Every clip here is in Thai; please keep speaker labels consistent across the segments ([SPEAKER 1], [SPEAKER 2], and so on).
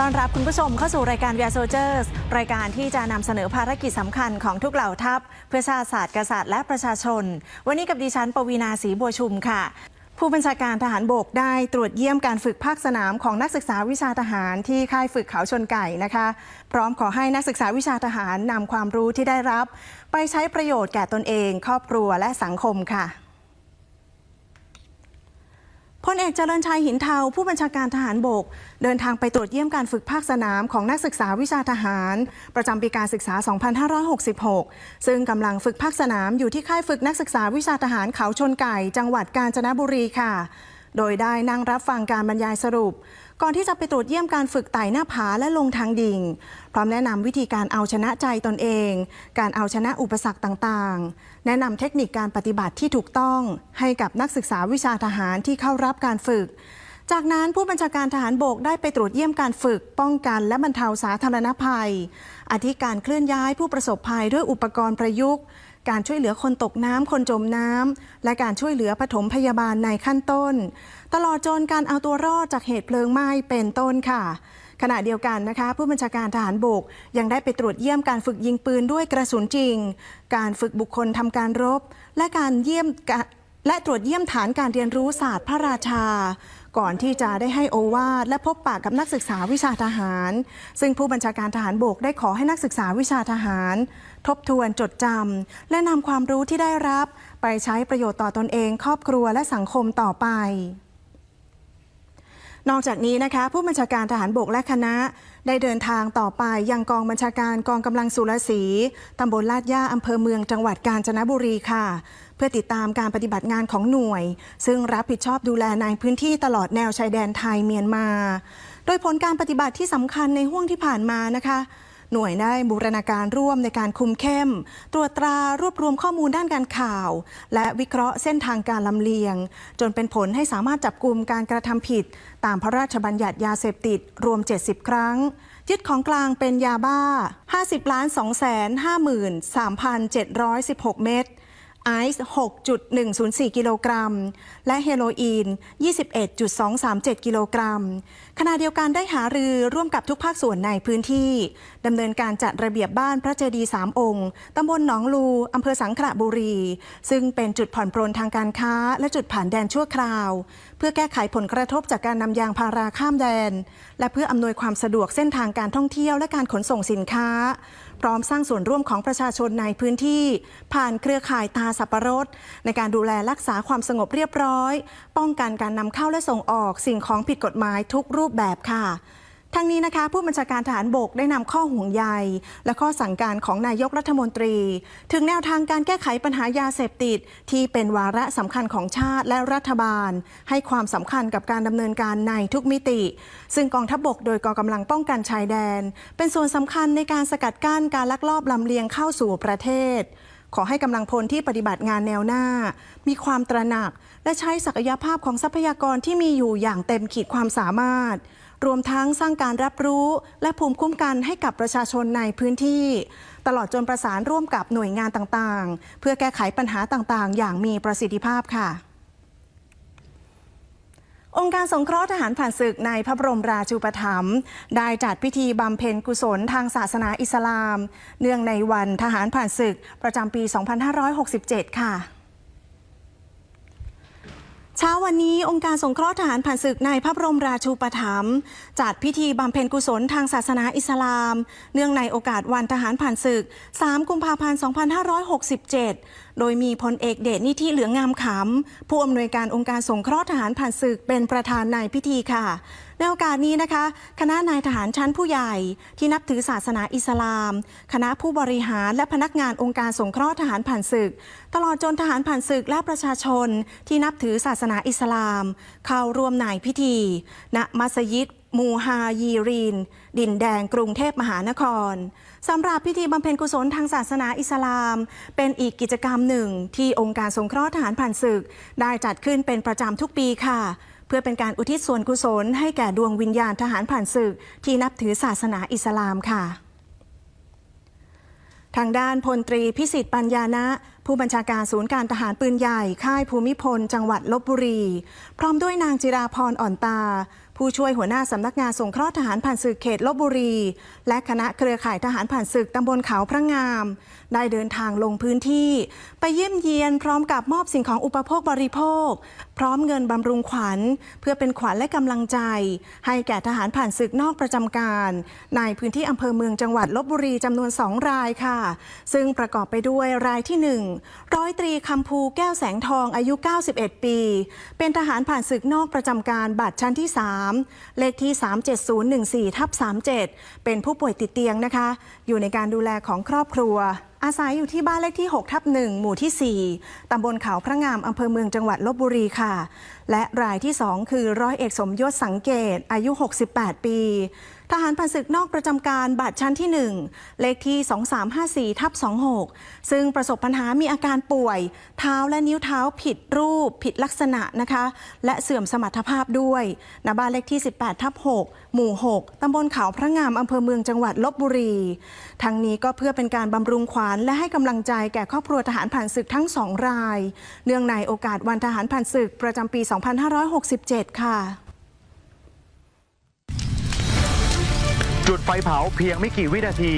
[SPEAKER 1] ต้อนรับคุณผู้ชมเข้าสู่รายการ v i a Soldiers รายการที่จะนำเสนอภารกิจสำคัญของทุกเหล่าทัพ เพื่อชาติศาสตร์กษัตริย์และประชาชน วันนี้กับดิฉันปวีนาศรีบัวชุมค่ะผู้บัญชาการทหารบกได้ตรวจเยี่ยมการฝึกภาคสนามของนักศึกษาวิชาทหารที่ค่ายฝึกเขาชนไก่นะคะ พร้อมขอให้นักศึกษาวิชาทหารนำความรู้ที่ได้รับ ไปใช้ประโยชน์แก่ตนเอง ครอบครัวและสังคมค่ะ พลเอกเจริญชัยหินเทาผู้บัญชาการทหารบก เดินทางไปตรวจเยี่ยมการฝึกภาคสนามของนักศึกษาวิชาทหาร ประจำปีการศึกษา 2566 ซึ่งกำลังฝึกภาคสนามอยู่ที่ค่ายฝึกนักศึกษาวิชาทหารเขาชนไก่ จังหวัดกาญจนบุรีค่ะ โดยได้นั่งรับฟังการบรรยายสรุป ก่อนที่จะไปตรวจเยี่ยมการฝึกไต่หน้าผาและลงทางดิ่ง พร้อมแนะนำวิธีการเอาชนะใจตนเอง การเอาชนะอุปสรรคต่างๆ แนะนำเทคนิคการปฏิบัติที่ถูกต้อง ให้กับนักศึกษาวิชาทหารที่เข้ารับการฝึก จากนั้นผู้บัญชาการทหารบกได้ไปตรวจเยี่ยมการฝึก ป้องกันและบรรเทาสาธารณภัยอาทิการเคลื่อนย้ายผู้ประสบภัยด้วยอุปกรณ์ประยุกต์ การช่วยเหลือคนตกน้ำคนจมน้ำและการช่วยเหลือปฐมพยาบาลในขั้นต้น ตลอดจนการเอาตัวรอดจากเหตุเพลิงไหม้เป็นต้นค่ะขณะเดียวกันนะคะ ผู้บัญชาการทหารบกยังได้ไปตรวจเยี่ยมการฝึกยิงปืนด้วยกระสุนจริง การฝึกบุคคลทำการรบ และการเยี่ยมและตรวจเยี่ยมฐานการเรียนรู้ศาสตร์พระราชา ก่อนที่จะได้ให้โอวาทและพบปะกับนักศึกษาวิชาทหาร ซึ่งผู้บัญชาการทหารบกได้ขอให้นักศึกษาวิชาทหาร ทบทวนจดจำและนำความรู้ที่ได้รับ ไปใช้ประโยชน์ต่อตอนเอง ครอบครัวและสังคมต่อไป นอกจากนี้นะคะ ผู้บัญชาการทหารบกและคณะ ได้เดินทางต่อไปยังกองบัญชาการกองกำลังสุรศรีตำบลลาดย่าอำเภอเมืองจังหวัดกาญจนบุรีค่ะ เพื่อติดตามการปฏิบัติงานของหน่วย ซึ่งรับผิดชอบดูแลในพื้นที่ตลอดแนวชายแดนไทยเมียนมา โดยผลการปฏิบัติที่สำคัญในห่วงที่ผ่านมานะคะ หน่วยได้บูรณาการร่วมในการคุมเข้ม ตรวจตรารวบรวมข้อมูลด้านการข่าว และวิเคราะห์เส้นทางการลำเลียง จนเป็นผลให้สามารถจับกลุ่มการกระทำผิด ตามพระราชบัญญัติยาเสพติดรวม 70 ครั้ง ยึดของกลางเป็นยาบ้า 50 ล้าน2 5 3 7 1 6 เม็ด ไอซ์ 6.104 กิโลกรัม และเฮโรอีน 21.237 กิโลกรัม ขณะเดียวกันได้หารือร่วมกับทุกภาคส่วนในพื้นที่ดำเนินการจัดระเบียบบ้านพระเจดีย์สามองค์ตำบลหนองลูอำเภอสังขละบุรี ซึ่งเป็นจุดผ่อนปรนทางการค้า และจุดผ่านแดนชั่วคราว เพื่อแก้ไขผลกระทบจากการนำยางพาราข้ามแดน และเพื่ออำนวยความสะดวกเส้นทางการท่องเที่ยวและการขนส่งสินค้า ร้อมสร้างส่วนร่วมของประชาชนในพื้นที่ ผ่านเครือข่ายตาสับปะรด ในการดูแลรักษาความสงบเรียบร้อย ป้องกันการนำเข้าและส่งออกสิ่งของผิดกฎหมายทุกรูปแบบค่ะ ทั้งนี้นะคะผู้บัญชาการทหารบกได้นำข้อห่วงใย และข้อสั่งการของนายกรัฐมนตรี ถึงแนวทางการแก้ไขปัญหายาเสพติด ที่เป็นวาระสำคัญของชาติและรัฐบาล ให้ความสำคัญกับการดำเนินการในทุกมิติ ซึ่งกองทัพบกโดยกองกำลังป้องกันชายแดน เป็นส่วนสำคัญในการสกัดกั้นการลักลอบลำเลียงเข้าสู่ประเทศขอให้กำลังพลที่ปฏิบัติงานแนวหน้า มีความตระหนัก และใช้ศักยภาพของทรัพยากรที่มีอยู่อย่างเต็มขีดความสามารถ รวมทั้งสร้างการรับรู้ และภูมิคุ้มกันให้กับประชาชนในพื้นที่ ตลอดจนประสานร่วมกับหน่วยงานต่างๆ เพื่อแก้ไขปัญหาต่างๆ อย่างมีประสิทธิภาพค่ะองค์การสงเคราะห์ทหารผ่านศึกในพระบรมราชูปถัมภ์ได้จัดพิธีบำเพ็ญกุศลทางศาสนาอิสลาม เนื่องในวันทหารผ่านศึกประจำปี 2567 ค่ะ เช้าวันนี้องค์การสงเคราะห์ทหารผ่านศึกในพระบรมราชูปถัมภ์จัดพิธีบำเพ็ญกุศลทางศาสนาอิสลาม เนื่องในโอกาสวันทหารผ่านศึก 3 กุมภาพันธ์ 2567 โดยมีพลเอกเดชนิธิเหลืองงามขำผู้อำนวยการองค์การสงเคราะห์ทหารผ่านศึกเป็นประธานในพิธีค่ะ ในโอกาสนี้นะคะ คณะนายทหารชั้นผู้ใหญ่ที่นับถือศาสนาอิสลาม คณะผู้บริหารและพนักงานองค์การสงเคราะห์ทหารผ่านศึก ตลอดจนทหารผ่านศึกและประชาชน ที่นับถือศาสนาอิสลาม เข้าร่วมในพิธีณมัสยิดมูฮายีรีน ดินแดงกรุงเทพมหานครสำหรับพิธีบำเพ็ญกุศลทางศาสนาอิสลาม เป็นอีกกิจกรรมหนึ่งที่องค์การสงเคราะห์ทหารผ่านศึก ได้จัดขึ้นเป็นประจำทุกปีค่ะ เพื่อเป็นการอุทิศส่วนกุศลให้แก่ดวงวิญญาณทหารผ่านศึก ที่นับถือศาสนาอิสลามค่ะ ทางด้านพลตรีพิสิทธิ์ปัญญานะผู้บัญชาการศูนย์การทหารปืนใหญ่ ค่ายภูมิพล จังหวัดลบบุรี พร้อมด้วยนางจิราพรอ่อนตา ผู้ช่วยหัวหน้าสำนักงานสงเคราะห์ทหารผ่านศึกเขตลบบุรี และคณะเครือข่ายทหารผ่านศึกตำบลเขาพระงามได้เดินทางลงพื้นที่ ไปเยี่ยมเยียนพร้อมกับมอบสิ่งของอุปโภคบริโภค พร้อมเงินบำรุงขวัญ เพื่อเป็นขวัญและกำลังใจ ให้แก่ทหารผ่านศึกนอกประจำการ ในพื้นที่อำเภอเมืองจังหวัดลบบุรีจำนวนสองรายค่ะ ซึ่งประกอบไปด้วยรายที่หนึ่งร้อยตรีคำภูแก้วแสงทองอายุ 91 ปี เป็นทหารผ่านศึกนอกประจำการบัตรชั้นที่ 3 เลขที่ 37014ทับ37 เป็นผู้ป่วยติดเตียงนะคะ อยู่ในการดูแลของครอบครัวอาศัยอยู่ที่บ้านเลขที่6ทับ1หมู่ที่ 4 ตำบลเขาพระงาม อำเภอเมืองจังหวัดลบบุรีค่ะและรายที่ 2 คือร้อยเอกสมยศสังเกต อายุ 68 ปี ทหารผ่านศึกนอกประจำการบัตรชั้นที่ 1 เลขที่ 2354ทับ26 ซึ่งประสบปัญหามีอาการป่วย เท้าและนิ้วเท้าผิดรูป ผิดลักษณะนะคะ และเสื่อมสมรรถภาพด้วยณบ้านเลขที่ 18ทับ6หมู่ 6 ตำบลเขาพระงามอำเภอเมืองจังหวัดลบบุรี ทั้งนี้ก็เพื่อเป็นการบำรุงขวัญและให้กำลังใจแก่ครอบครัวทหารผ่านศึกทั้งสองราย เนื่องในโอกาสวันทหารผ่านศึกประจำปี2567 ค่ะ
[SPEAKER 2] จุดไฟเผาเพียงไม่กี่วินาที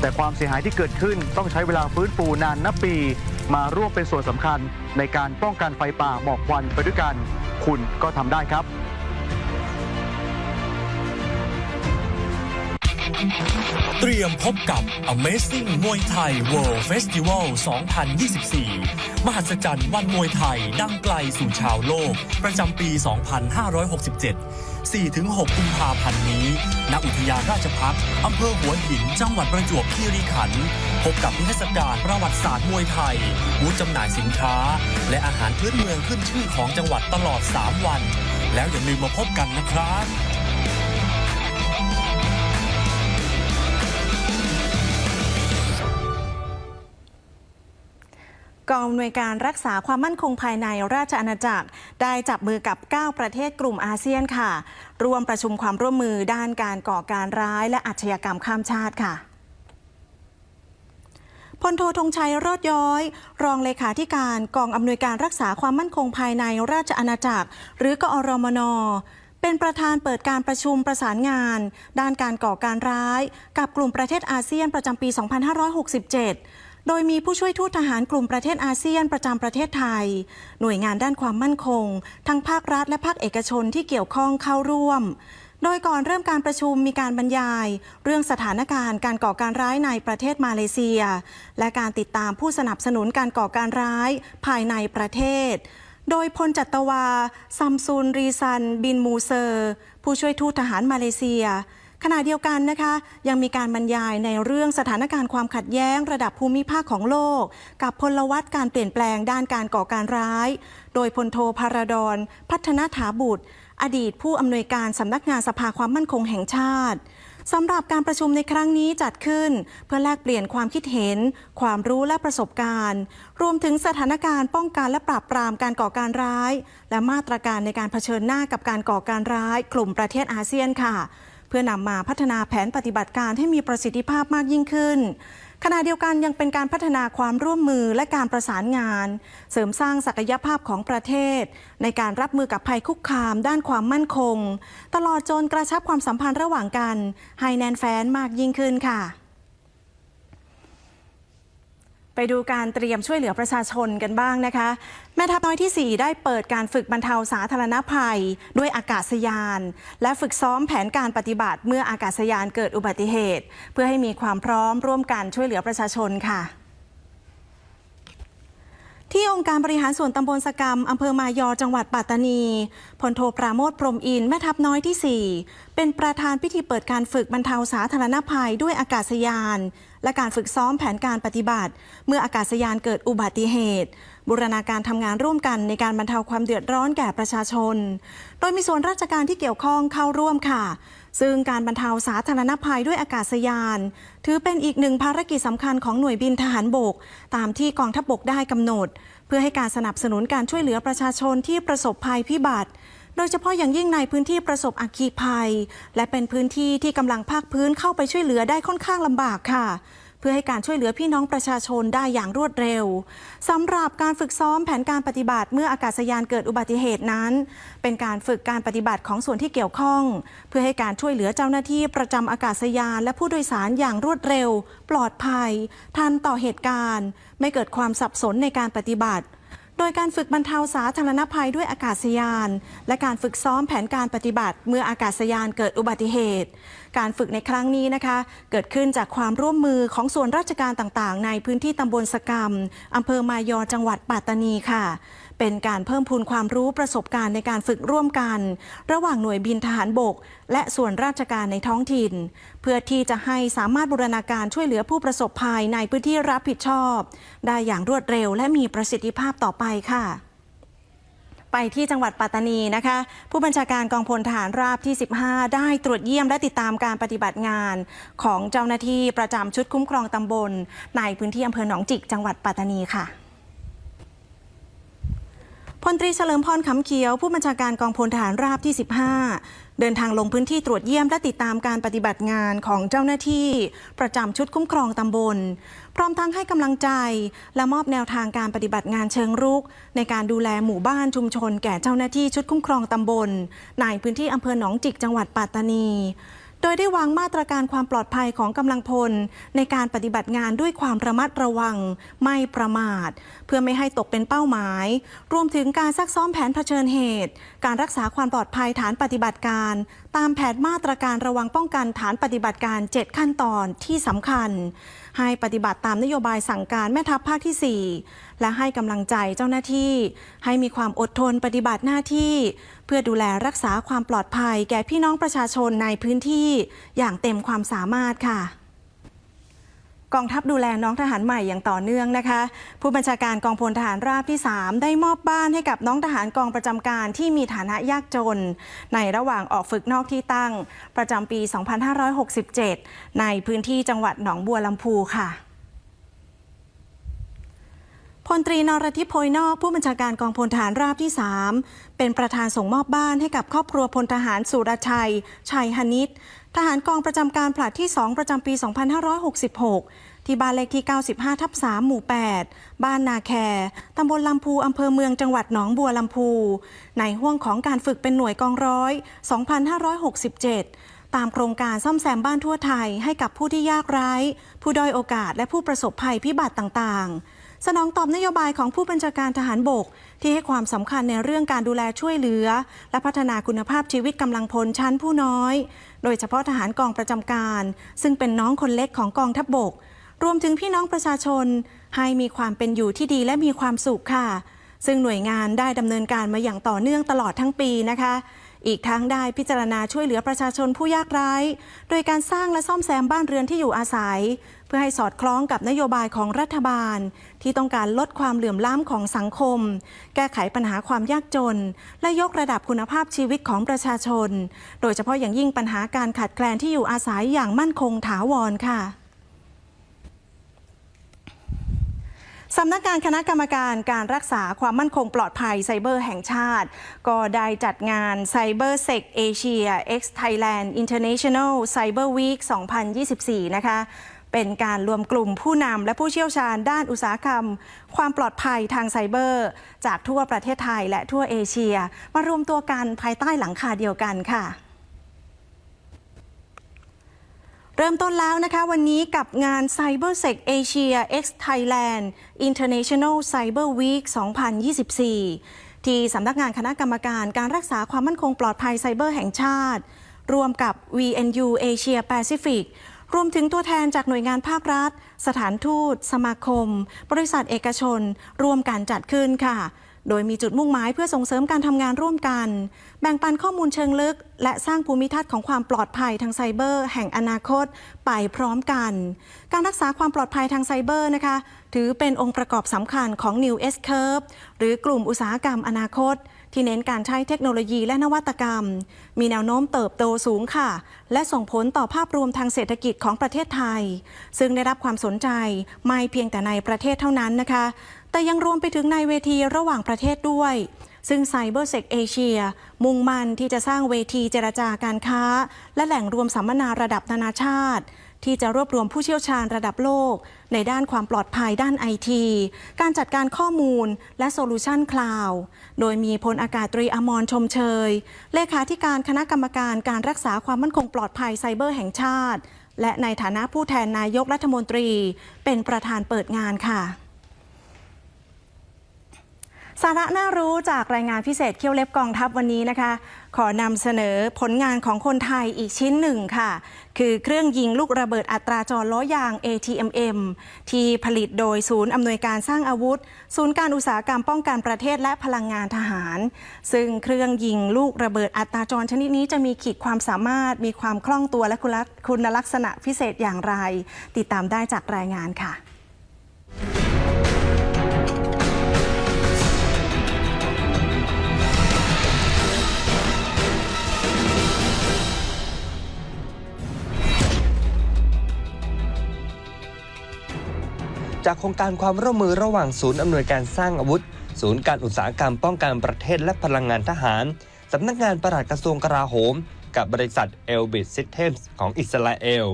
[SPEAKER 2] แต่ความเสียหายที่เกิดขึ้นต้องใช้เวลาฟื้นฟูนานนับปี มาร่วมเป็นส่วนสำคัญในการป้องกันไฟป่าหมอกควันไปด้วยกัน คุณก็ทำได้ครับ
[SPEAKER 3] เตรียมพบกับ Amazing มวยไทย World Festival 2024 มหัศจรรย์วันมวยไทยดังไกลสู่ชาวโลก ประจำปี 2567 4-6 กุมภาพันธ์นี้ ณ อุทยานราชพักษ์อำเภอหัวหิน จังหวัดประจวบคีรีขันธ์ พบกับนิทรรศการประวัติศาสตร์มวยไทย บูธจำหน่ายสินค้า และอาหารพื้นเมืองขึ้นชื่อของจังหวัดตลอด 3 วัน แล้วอย่าลืมมาพบกันนะครับ
[SPEAKER 1] กองอำนวยการรักษาความมั่นคงภายในราชอาณาจักร ได้จับมือกับ 9 ประเทศกลุ่มอาเซียนค่ะ ร่วมประชุมความร่วมมือด้านการก่อการร้ายและอาชญากรรมข้ามชาติค่ะพลโทธงชัยรอดย้อย รองเลขาธิการกองอำนวยการรักษาความมั่นคงภายในราชอาณาจักร หรือกอรมนเป็นประธานเปิดการประชุมประสานงาน ด้านการก่อการร้าย กับกลุ่มประเทศอาเซียนประจำปี 2567 โดยมีผู้ช่วยทูตทหารกลุ่มประเทศอาเซียนประจำประเทศไทย หน่วยงานด้านความมั่นคง ทั้งภาครัฐและภาคเอกชนที่เกี่ยวข้องเข้าร่วม โดยก่อนเริ่มการประชุมมีการบรรยาย เรื่องสถานการณ์การก่อการร้ายในประเทศมาเลเซีย และการติดตามผู้สนับสนุนการก่อการร้ายภายในประเทศโดยพลจัตวา ซัมซุนรีซัน บินมูเซอร์ ผู้ช่วยทูตทหารมาเลเซีย ขณะเดียวกันนะคะ ยังมีการบรรยายในเรื่องสถานการณ์ความขัดแย้งระดับภูมิภาคของโลก กับพลวัตการเปลี่ยนแปลงด้านการก่อการร้าย โดยพลโทพาราดอนพัฒนาถาบุตร อดีตผู้อำนวยการสำนักงานสภาความมั่นคงแห่งชาติสำหรับการประชุมในครั้งนี้จัดขึ้น เพื่อแลกเปลี่ยนความคิดเห็น ความรู้และประสบการณ์ รวมถึงสถานการณ์ป้องกันและปราบปรามการก่อการร้าย และมาตรการในการเผชิญหน้ากับการก่อการร้าย กลุ่มประเทศอาเซียนค่ะ เพื่อนำมาพัฒนาแผนปฏิบัติการให้มีประสิทธิภาพมากยิ่งขึ้น ขณะเดียวกันยังเป็นการพัฒนาความร่วมมือและการประสานงาน เสริมสร้างศักยภาพของประเทศ ในการรับมือกับภัยคุกคาม ด้านความมั่นคง ตลอดจนกระชับความสัมพันธ์ระหว่างกัน ให้แน่นแฟ้นมากยิ่งขึ้นค่ะ ไปดูการเตรียมช่วยเหลือประชาชนกันบ้างนะคะ แม่ทัพน้อยที่ 4 ได้เปิดการฝึกบรรเทาสาธารณภัย ด้วยอากาศยาน และฝึกซ้อมแผนการปฏิบัติเมื่ออากาศยานเกิดอุบัติเหตุ เพื่อให้มีความพร้อมร่วมกันช่วยเหลือประชาชนค่ะที่องค์การบริหารส่วนตำบลสกรรมอำเภอมายอจังหวัดปัตตานีพลโทปราโมทพรมอินแม่ทัพน้อยที่ 4 เป็นประธานพิธีเปิดการฝึกบรรเทาสาธารณภัยด้วยอากาศยาน และการฝึกซ้อมแผนการปฏิบัติ เมื่ออากาศยานเกิดอุบัติเหตุ บูรณาการทำงานร่วมกันในการบรรเทาความเดือดร้อนแก่ประชาชน โดยมีส่วนราชการที่เกี่ยวข้องเข้าร่วมค่ะ ซึ่งการบรรเทาสาธารณภัยด้วยอากาศยาน ถือเป็นอีกหนึ่งภารกิจสำคัญของหน่วยบินทหารบก ตามที่กองทัพบกได้กำหนด เพื่อให้การสนับสนุนการช่วยเหลือประชาชนที่ประสบภัยพิบัติ โดยเฉพาะอย่างยิ่งในพื้นที่ประสบอัคคีภัย และเป็นพื้นที่ที่กำลังภาคพื้นเข้าไปช่วยเหลือได้ค่อนข้างลำบากค่ะ เพื่อให้การช่วยเหลือพี่น้องประชาชนได้อย่างรวดเร็วสำหรับการฝึกซ้อมแผนการปฏิบัติเมื่ออากาศยานเกิดอุบัติเหตุนั้น เป็นการฝึกการปฏิบัติของส่วนที่เกี่ยวข้อง เพื่อให้การช่วยเหลือเจ้าหน้าที่ประจำอากาศยานและผู้โดยสารอย่างรวดเร็ว ปลอดภัย ทันต่อเหตุการณ์ ไม่เกิดความสับสนในการปฏิบัติ โดยการฝึกบรรเทาสาธารณภัยด้วยอากาศยาน และการฝึกซ้อมแผนการปฏิบัติเมื่ออากาศยานเกิดอุบัติเหตุ การฝึกในครั้งนี้นะคะ เกิดขึ้นจากความร่วมมือของส่วนราชการต่างๆ ในพื้นที่ตำบลสกรรมอำเภอมายอจังหวัดปัตตานีค่ะ เป็นการเพิ่มพูนความรู้ประสบการณ์ในการฝึกร่วมกัน ระหว่างหน่วยบินทหารบก และส่วนราชการในท้องถิ่น เพื่อที่จะให้สามารถบูรณาการช่วยเหลือผู้ประสบภัยในพื้นที่รับผิดชอบ ได้อย่างรวดเร็วและมีประสิทธิภาพต่อไปค่ะ ไปที่จังหวัดปัตตานีนะคะ ผู้บัญชาการกองพลทหารราบที่ 15 ได้ตรวจเยี่ยมและติดตามการปฏิบัติงานของเจ้าหน้าที่ประจำชุดคุ้มครองตำบล ในพื้นที่อำเภอหนองจิก จังหวัดปัตตานีค่ะพลตรีเฉลิมพรขำเขียว ผู้บัญชาการกองพลทหารราบที่ 15 เดินทางลงพื้นที่ตรวจเยี่ยมและติดตามการปฏิบัติงานของเจ้าหน้าที่ ประจำชุดคุ้มครองตำบล พร้อมทั้งให้กำลังใจ และมอบแนวทางการปฏิบัติงานเชิงรุก ในการดูแลหมู่บ้านชุมชน แก่เจ้าหน้าที่ชุดคุ้มครองตำบล ในพื้นที่อำเภอหนองจิกจังหวัดปัตตานี โดยได้วางมาตรการความปลอดภัยของกำลังพล ในการปฏิบัติงานด้วยความระมัดระวัง ไม่ประมาท เพื่อไม่ให้ตกเป็นเป้าหมาย รวมถึงการซักซ้อมแผนเผชิญเหตุ การรักษาความปลอดภัยฐานปฏิบัติการ ตามแผนมาตรการระวังป้องกันฐานปฏิบัติการ 7 ขั้นตอนที่สำคัญ ให้ปฏิบัติตามนโยบายสั่งการแม่ทัพภาคที่ 4 และให้กำลังใจเจ้าหน้าที่ ให้มีความอดทนปฏิบัติหน้าที่ เพื่อดูแลรักษาความปลอดภัย แก่พี่น้องประชาชนในพื้นที่ อย่างเต็มความสามารถค่ะ กองทัพดูแลน้องทหารใหม่อย่างต่อเนื่องนะคะ ผู้บัญชาการกองพลทหารราบที่ 3 ได้มอบบ้านให้กับน้องทหารกองประจำการที่มีฐานะยากจน ในระหว่างออกฝึกนอกที่ตั้ง ประจำปี 2567 ในพื้นที่จังหวัดหนองบัวลำพูค่ะพลตรีนรทิพย์โพยนอกผู้บัญชาการกองพลทหารราบที่ 3 เป็นประธานส่งมอบบ้านให้กับครอบครัวพลทหารสุรชัย ชัยหนิต ทหารกองประจำการผลัดที่ 2 ประจำปี 2566 ที่บ้านเลขที่ 95 ทับ 3 หมู่ 8 บ้านนาแคตำบลลำพูอำเภอเมืองจังหวัดหนองบัวลำพู ในห่วงของการฝึกเป็นหน่วยกองร้อย 2567 ตามโครงการซ่อมแซมบ้านทั่วไทยให้กับผู้ที่ยากไร้ ผู้ด้อยโอกาสและผู้ประสบภัยพิบัติต่างๆสนองตอบนโยบายของผู้บัญชาการทหารบก ที่ให้ความสำคัญในเรื่องการดูแลช่วยเหลือ และพัฒนาคุณภาพชีวิตกำลังพลชั้นผู้น้อย โดยเฉพาะทหารกองประจำการ ซึ่งเป็นน้องคนเล็กของกองทัพบบก รวมถึงพี่น้องประชาชน ให้มีความเป็นอยู่ที่ดีและมีความสุขค่ะ ซึ่งหน่วยงานได้ดำเนินการมาอย่างต่อเนื่องตลอดทั้งปีนะคะ อีกทั้งได้พิจารณาช่วยเหลือประชาชนผู้ยากไร้ โดยการสร้างและซ่อมแซมบ้านเรือนที่อยู่อาศัย เพื่อให้สอดคล้องกับนโยบายของรัฐบาล ที่ต้องการลดความเหลื่อมล้ำของสังคม แก้ไขปัญหาความยากจน และยกระดับคุณภาพชีวิตของประชาชน โดยเฉพาะอย่างยิ่งปัญหาการขาดแคลนที่อยู่อาศัยอย่างมั่นคงถาวรค่ะสำนักงานคณะกรรมการการรักษาความมั่นคงปลอดภัยไซเบอร์แห่งชาติ ก็ได้จัดงาน Cyber Sec Asia X Thailand International Cyber Week 2024 นะคะ เป็นการรวมกลุ่มผู้นำและผู้เชี่ยวชาญด้านอุตสาหกรรม ความปลอดภัยทางไซเบอร์ จากทั่วประเทศไทยและทั่วเอเชีย มารวมตัวกันภายใต้หลังคาเดียวกันค่ะเริ่มต้นแล้วนะคะ วันนี้กับงาน CyberSec Asia X Thailand International Cyber Week 2024 ที่สำนักงานคณะกรรมการการรักษาความมั่นคงปลอดภัยไซเบอร์แห่งชาติร่วมกับ VNU Asia Pacific รวมถึงตัวแทนจากหน่วยงานภาครัฐ สถานทูต สมาคม บริษัทเอกชน ร่วมกันจัดขึ้นค่ะ โดยมีจุดมุ่งหมายเพื่อส่งเสริมการทำงานร่วมกัน แบ่งปันข้อมูลเชิงลึก และสร้างภูมิทัศน์ของความปลอดภัยทางไซเบอร์ แห่งอนาคต ไปพร้อมกัน การรักษาความปลอดภัยทางไซเบอร์นะคะ ถือเป็นองค์ประกอบสำคัญของ New S Curve หรือกลุ่มอุตสาหกรรมอนาคต ที่เน้นการใช้เทคโนโลยีและนวัตกรรม มีแนวโน้มเติบโตสูงค่ะ และส่งผลต่อภาพรวมทางเศรษฐกิจของประเทศไทย ซึ่งได้รับความสนใจไม่เพียงแต่ในประเทศเท่านั้นนะคะ แต่ยังรวมไปถึงในเวทีระหว่างประเทศด้วยซึ่ง CyberSec Asia มุ่งมั่นที่จะสร้างเวทีเจรจาการค้า และแหล่งรวมสัมมนาระดับนานาชาติ ที่จะรวบรวมผู้เชี่ยวชาญระดับโลก ในด้านความปลอดภัยด้านไอที การจัดการข้อมูลและโซลูชันคลาวด์โดยมีพลอากาศตรีอมรชมเชย เลขาธิการคณะกรรมการการรักษาความมั่นคงปลอดภัยไซเบอร์แห่งชาติ และในฐานะผู้แทนนายกรัฐมนตรี เป็นประธานเปิดงานค่ะ สาระน่ารู้จากรายงานพิเศษเขี้ยวเล็บกองทัพวันนี้นะคะ ขอนำเสนอผลงานของคนไทยอีกชิ้นหนึ่งค่ะ คือเครื่องยิงลูกระเบิดอัตราจรล้อยาง ATMM ที่ผลิตโดยศูนย์อำนวยการสร้างอาวุธ ศูนย์การอุตสาหกรรมป้องกันประเทศและพลังงานทหาร ซึ่งเครื่องยิงลูกระเบิดอัตราจรชนิดนี้จะมีขีดความสามารถ มีความคล่องตัวและคุณลักษณะพิเศษอย่างไร ติดตามได้จากรายงานค่ะ
[SPEAKER 4] จากโครงการความร่วมมือระหว่างศูนย์อำนวยการสร้างอาวุธ ศูนย์การอุตสาหกรรมป้องกันประเทศและพลังงานทหาร สำนักงานปลัดกระทรวงกลาโหม กับบริษัท e l b i t Systems ของอิสราเอล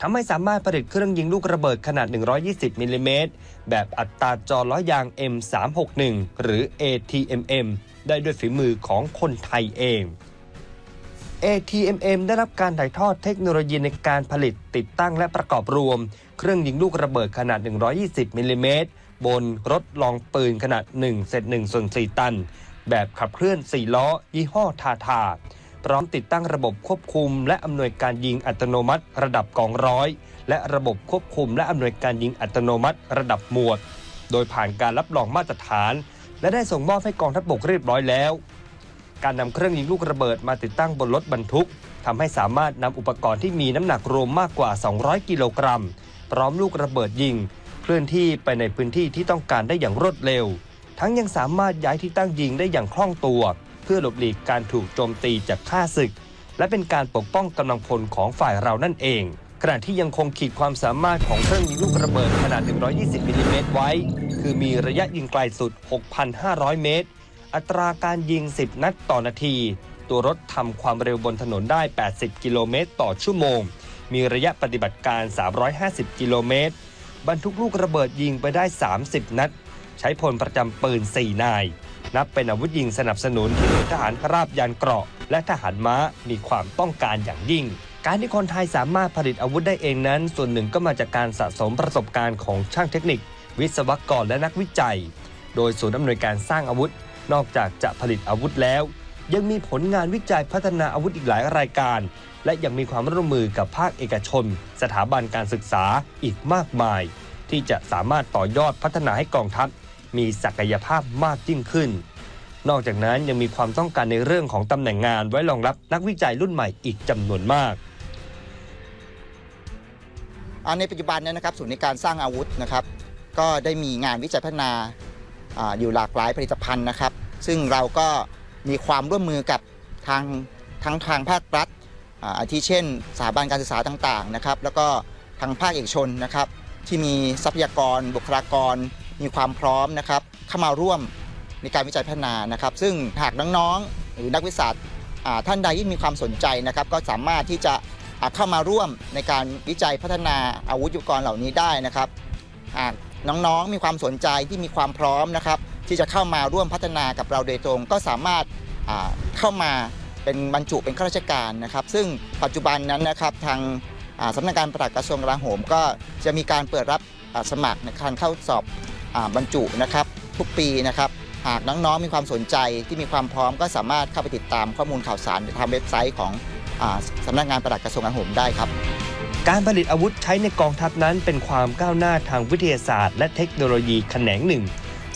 [SPEAKER 4] ทำให้สามารถผลิตเครื่องยิงลูกระเบิดขนาด 120มิลลิเมตรแบบอัตราจอล้อยาง M361 หรือ ATMM ได้ด้วยฝีมือของคนไทยเอง ATMM ได้รับการถ่ายทอดเทคโนโลยีในการผลิตติดตั้งและประกอบรวม เครื่องยิงลูกระเบิดขนาด 120 มิลลิเมตรบนรถลองปืนขนาด1เศษ1ส่วน4ตัน แบบขับเคลื่อน 4 ล้อ ยี่ห้อทาทา พร้อมติดตั้งระบบควบคุม และอำนวยการยิงอัตโนมัติ ระดับกองร้อย และระบบควบคุม และอำนวยการยิงอัตโนมัติ ระดับหมวด โดยผ่านการรับรองมาตรฐาน และได้ส่งมอบให้กองทัพบกเรียบร้อยแล้ว การนำเครื่องยิงลูกระเบิดมาติดตั้งบนรถบรรทุกทำให้สามารถนำอุปกรณ์ที่มีน้ำหนักรวมมากกว่า 200 กิโลกรัม พร้อมลูกระเบิดยิง เคลื่อนที่ไปในพื้นที่ที่ต้องการได้อย่างรวดเร็ว ทั้งยังสามารถย้ายที่ตั้งยิงได้อย่างคล่องตัว เพื่อหลบหลีกการถูกโจมตีจากข้าศึก และเป็นการปกป้องกำลังพลของฝ่ายเรานั่นเองขณะที่ยังคงขีดความสามารถของเครื่องยิงลูกระเบิดขนาด 120มิลลิเมตรไว้ คือมีระยะยิงไกลสุด 6,500 เมตร อัตราการยิง 10 นัดต่อนาที ตัวรถทำความเร็วบนถนนได้ 80 กิโลเมตรต่อชั่วโมง มีระยะปฏิบัติการ 350 กิโลเมตร บรรทุกลูกระเบิดยิงไปได้ 30 นัด ใช้พลประจำปืน 4 นาย นับเป็นอาวุธยิงสนับสนุนที่ทหารราบยานเกราะ และทหารม้ามีความต้องการอย่างยิ่งการที่คนไทยสามารถผลิตอาวุธได้เองนั้น ส่วนหนึ่งก็มาจากการสะสมประสบการณ์ของช่างเทคนิค วิศวกรและนักวิจัย โดยศูนย์อำนวยการสร้างอาวุธ นอกจากจะผลิตอาวุธแล้ว ยังมีผลงานวิจัยพัฒนาอาวุธอีกหลายรายการ และยังมีความร่วมมือกับภาคเอกชน สถาบันการศึกษาอีกมากมาย ที่จะสามารถต่อยอดพัฒนาให้กองทัพมีศักยภาพมากยิ่งขึ้น นอกจากนั้นยังมีความต้องการในเรื่องของตำแหน่งงานไว้รองรับนักวิจัยรุ่นใหม่อีกจำนวนมาก
[SPEAKER 5] ในปัจจุบันเนยนะครับศูนย์ในการสร้างอาวุธนะครับ ก็ได้มีงานวิจัยพัฒนา อยู่หลากหลายผลิตภัณฑ์นะครับ ซึ่งเราก็มีความร่วมมือกับทางทั้งทางภาครัฐอาทิเช่นสถาบันการศึกษาต่างๆนะครับ แล้วก็ทางภาคเอกชนนะครับ ที่มีทรัพยากร บุคลากร มีความพร้อมนะครับ เข้ามาร่วมในการวิจัยพัฒนานะครับ ซึ่งหากน้องๆหรือนักวิทยาศาสตร์ท่านใดที่มีความสนใจนะครับ ก็สามารถที่จะเข้ามาร่วมในการวิจัยพัฒนาอาวุธยุทโธปกรณ์เหล่านี้ได้นะครับหาก น้องๆ มีความสนใจที่มีความพร้อมนะครับที่จะเข้ามาร่วมพัฒนากับเราโดยตรง ก็สามารถาเข้ามาเป็นบรรจุเป็นข้าราชการนะครับ ซึ่งปัจจุบันนั้นนะครับทางาสำนักงานปลัดกระทรวงกลาโหม ก็จะมีการเปิดรับสมัครในการเข้าสอบอบรรจุนะครับ ทุกปีนะครับหากน้องๆมีความสนใจที่มีความพร้อมก็สามารถเข้าไปติดตามข้อมูลข่าวสารทางเว็บไซต์ของอสำนักงานปลัดกระทรวงกลาโหมได้ครับ
[SPEAKER 4] การผลิตอาวุธใช้ในกองทัพนั้นเป็นความก้าวหน้าทางวิทยาศาสตร์ และเทคโนโลยีแขนงหนึ่ง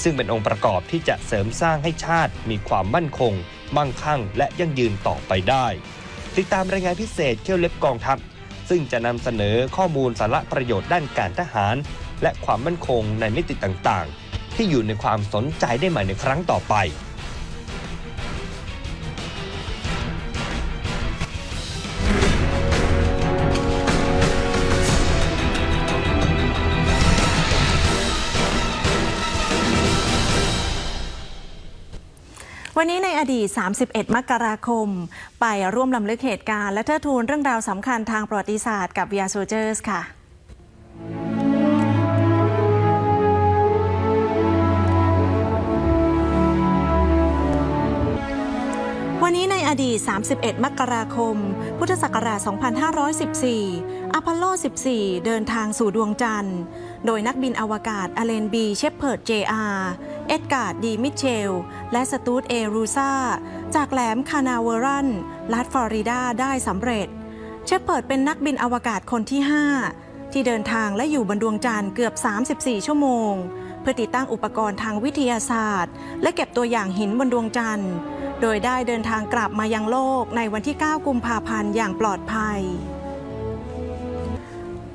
[SPEAKER 4] ซึ่งเป็นองค์ประกอบที่จะเสริมสร้างให้ชาติมีความมั่นคง มั่งคั่ง และยั่งยืนต่อไปได้ ติดตามรายงานพิเศษเที่ยวเล็บกองทัพ ซึ่งจะนำเสนอข้อมูลสาระประโยชน์ด้านการทหาร และความมั่นคงในมิติต่างๆ ที่อยู่ในความสนใจได้ใหม่ในครั้งต่อไป
[SPEAKER 1] วันนี้ในอดีต 31 มกราคม ไปร่วมลำลึกเหตุการณ์และเทิดทูนเรื่องราวสำคัญทางประวัติศาสตร์กับ v ี a Soldiers ค่ะวันนี้ในอดีต 31 มกราคม พุทธศักราช 2514 อพอลโล 14 เดินทางสู่ดวงจันทร์ โดยนักบินอวกาศอเลนบี เชปเพิร์ด JR เอ็ดการ์ด ดีมิเชล และสตูดเอรูซาจากแหลมคานาเวอรันรัฐฟลอริดาได้สำเร็จ เชปเพิดเป็นนักบินอวกาศคนที่ 5 ที่เดินทางและอยู่บนดวงจันทร์เกือบ 34 ชั่วโมง เพื่อติดตั้งอุปกรณ์ทางวิทยาศาสตร์ และเก็บตัวอย่างหินบนดวงจันทร์ โดยได้เดินทางกลับมายังโลกในวันที่ 9 กุมภาพันธ์อย่างปลอดภัย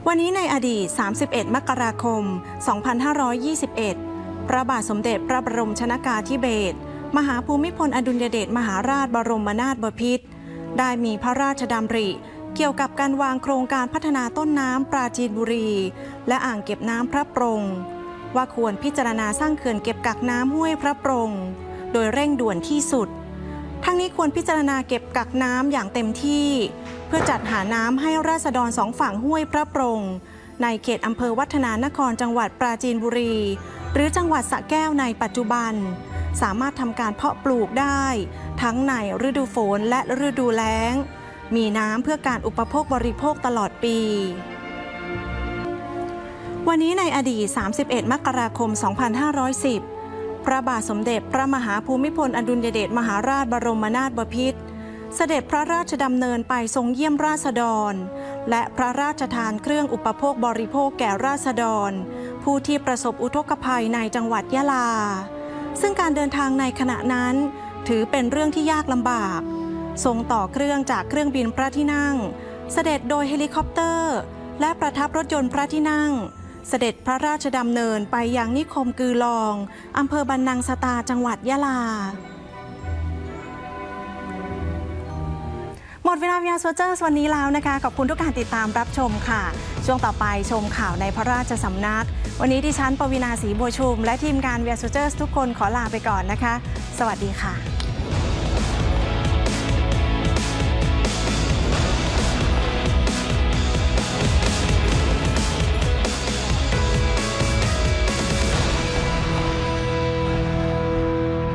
[SPEAKER 1] วันนี้ในอดีต 31 มกราคม 2521 พระบาทสมเด็จพระบรมชนากาธิเบศรมหาภูมิพลอดุลยเดชมหาราชบรมนาถบพิตรได้มีพระราชดำริ เกี่ยวกับการวางโครงการพัฒนาต้นน้ำปราจีนบุรี และอ่างเก็บน้ำพระปรง ว่าควรพิจารณาสร้างเขื่อนเก็บกักน้ำห้วยพระปรง โดยเร่งด่วนที่สุด ทั้งนี้ควรพิจารณาเก็บกักน้ำอย่างเต็มที่ เพื่อจัดหาน้ำให้ราษฎรสองฝั่งห้วยพระปรง ในเขตอำเภอวัฒนานครจังหวัดปราจีนบุรี หรือจังหวัดสระแก้วในปัจจุบัน สามารถทำการเพาะปลูกได้ ทั้งในฤดูฝนและฤดูแล้ง มีน้ำเพื่อการอุปโภคบริโภคตลอดปี วันนี้ในอดีต 31 มกราคม 2510 พระบาทสมเด็จพระมหาภูมิพลอดุลยเดชมหาราชบรมนาถบพิตร เสด็จพระราชดำเนินไปทรงเยี่ยมราษฎร และพระราชทานเครื่องอุปโภคบริโภคแก่ราษฎร ผู้ที่ประสบอุทกภัยในจังหวัดยะลา ซึ่งการเดินทางในขณะนั้น ถือเป็นเรื่องที่ยากลำบาก ทรงต่อเครื่องจากเครื่องบินพระที่นั่ง เสด็จโดยเฮลิคอปเตอร์ และประทับรถยนต์พระที่นั่ง เสด็จพระราชดำเนินไปยังนิคมกือลองอำเภอบันนังสตาจังหวัดยะลา หมดเวลาวิาโซเจอร์วันนี้แล้วนะคะ ขอบคุณทุกการติดตามรับชมค่ะ ช่วงต่อไปชมข่าวในพระราชสำนัก วันนี้ดิฉันปวินาศรีบัวชุม และทีมงานวิาโซเจอร์ทุกคนขอลาไปก่อนนะคะ สวัสดีค่ะ